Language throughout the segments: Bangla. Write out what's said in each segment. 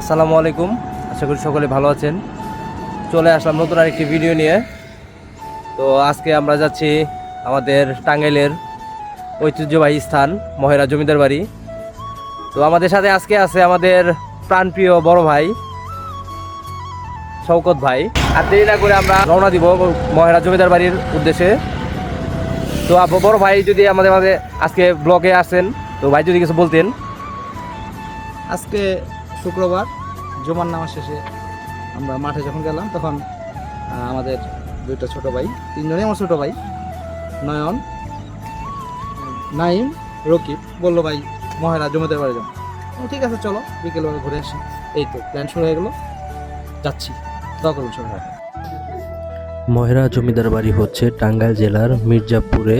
আসসালামু আলাইকুম। আশা করি সকলে ভালো আছেন। চলে আসলাম নতুন আরেকটি ভিডিও নিয়ে। তো আজকে আমরা যাচ্ছি আমাদের টাঙ্গাইলের ঐতিহ্যবাহী স্থান, মহেরা জমিদার বাড়ি। তো আমাদের সাথে আজকে আছে আমাদের প্রাণপ্রিয় বড় ভাই, শওকত ভাই। আর দেরি না করে আমরা রওনা দিব মহেরা জমিদার বাড়ির উদ্দেশ্যে। তো বড় ভাই যদি আমাদের মাঝে আজকে ব্লগে আসেন, তো ভাই যদি কিছু বলতেন। আজকে শুক্রবার, জুমার নামাজ শেষে আমরা মাঠে যখন গেলাম, তখন আমাদের দুইটা ছোট ভাই, তিনজনই আমার ছোট ভাই, নয়ন, নাইম, রকিব, বলল, ভাই, মহেরা জমিদার বাড়ি যাব ঠিক আছে, চলো, বিকেলবেলা ঘুরে আসি। এই তো প্ল্যান শুরু হয়ে গেলো। যাচ্ছি। দোয়া করুন সবাই। মহেরা জমিদার বাড়ি হচ্ছে টাঙ্গাইল জেলার মির্জাপুরে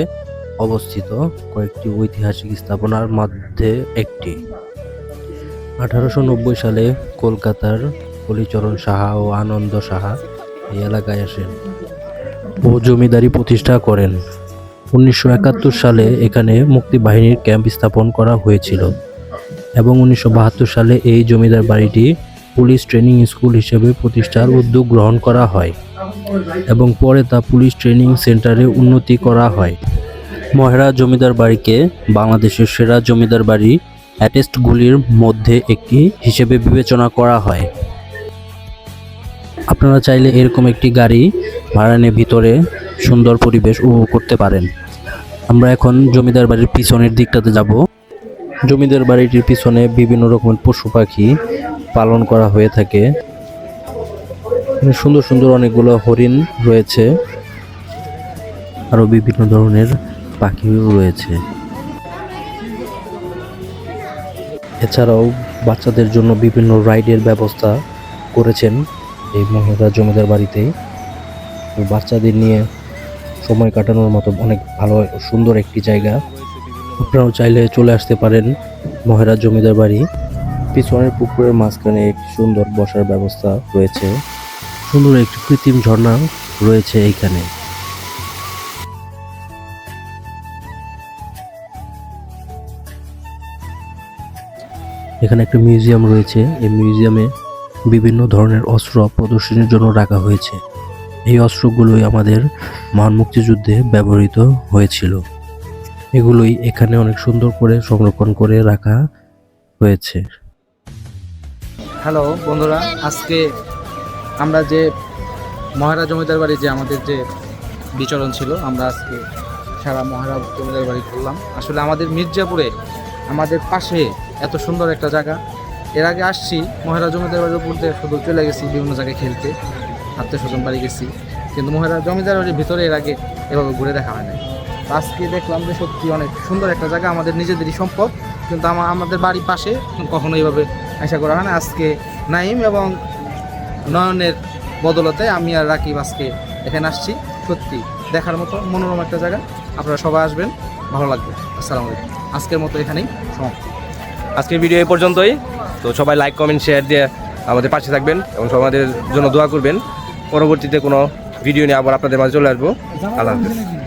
অবস্থিত কয়েকটি ঐতিহাসিক স্থাপনার মধ্যে একটি। আঠারোশো নব্বই সালে কলকাতার হলিচরণ সাহা ও আনন্দ সাহা এই এলাকায় আসেন ও জমিদারি প্রতিষ্ঠা করেন। উনিশশো একাত্তর সালে এখানে মুক্তিবাহিনীর ক্যাম্প স্থাপন করা হয়েছিল এবং উনিশশো বাহাত্তর সালে এই জমিদার বাড়িটি পুলিশ ট্রেনিং স্কুল হিসেবে প্রতিষ্ঠার উদ্যোগ গ্রহণ করা হয় এবং পরে তা পুলিশ ট্রেনিং সেন্টারে উন্নতি করা হয়। মহেরা জমিদার বাড়িকে বাংলাদেশের সেরা জমিদার বাড়ি অ্যাটেস্টগুলির মধ্যে একটি হিসেবে বিবেচনা করা হয়। আপনারা চাইলে এরকম একটি গাড়ি ভাড়া নিয়ে ভিতরে সুন্দর পরিবেশ উপভোগ করতে পারেন। আমরা এখন জমিদার বাড়ির পিছনের দিকটাতে যাব। জমিদার বাড়িটির পিছনে বিভিন্ন রকমের পশু পাখি পালন করা হয়ে থাকে। সুন্দর সুন্দর অনেকগুলো হরিণ রয়েছে। আরও বিভিন্ন ধরনের পাখিও রয়েছে। এছাড়াও বাচ্চাদের জন্য বিভিন্ন রাইডের ব্যবস্থা করেছেন এই মহিলা জমিদার বাড়িতে। তো বাচ্চাদের নিয়ে সময় কাটানোর মতো অনেক ভালো সুন্দর একটি জায়গা। আপনারাও চাইলে চলে আসতে পারেন মহেরা জমিদার বাড়ি। পিছনের পুকুরের মাঝখানে একটি সুন্দর বসার ব্যবস্থা রয়েছে। সুন্দর একটি কৃত্রিম ঝর্ণা রয়েছে এইখানে। এখানে একটা মিউজিয়াম রয়েছে। এই মিউজিয়ামে বিভিন্ন ধরনের অস্ত্র প্রদর্শনীর জন্য রাখা হয়েছে। এই অস্ত্রগুলোই আমাদের মহান মুক্তিযুদ্ধে ব্যবহৃত হয়েছিল। এগুলোই এখানে অনেক সুন্দর করে সংরক্ষণ করে রাখা হয়েছে। হ্যালো বন্ধুরা, আজকে আমরা যে মহারা জমিদার বাড়ি যে আমাদের যে বিচরণ ছিল, আমরা আজকে সারা মহারা জমিদার বাড়ি ঘুরলাম আসলে আমাদের মির্জাপুরে, আমাদের পাশে এত সুন্দর একটা জায়গা। এর আগে আসছি, মহারা জমিদার বাড়ির উপর দিয়ে শুধু চলে গেছি, বিভিন্ন জায়গায় খেলতে। আত্মীয় স্বজন বাড়ি গেছি। কিন্তু মহারা জমিদার বাড়ির ভিতরে এর আগে এভাবে ঘুরে দেখা হয় নাই। আজকে দেখলাম যে সত্যি অনেক সুন্দর একটা জায়গা, আমাদের নিজেদেরই সম্পদ। কিন্তু আমার আমাদের বাড়ির পাশে কখনো এইভাবে আশা করা হয় না। আজকে নাইম এবং নয়নের বদলতে আমি আর রাকিব আজকে এখানে আসছি। সত্যি দেখার মতো মনোরম একটা জায়গা। আপনারা সবাই আসবেন, ভালো লাগবে। আসসালামু আলাইকুম। আজকের মতো এখানেই সমাপ্তি। আজকের ভিডিও এই পর্যন্তই। তো সবাই লাইক কমেন্ট শেয়ার দিয়ে আমাদের পাশে থাকবেন এবং আমাদের জন্য দোয়া করবেন। পরবর্তীতে কোনো ভিডিও নিয়ে আবার আপনাদের মাঝে চলে আসব। আল্লাহ হাফেজ।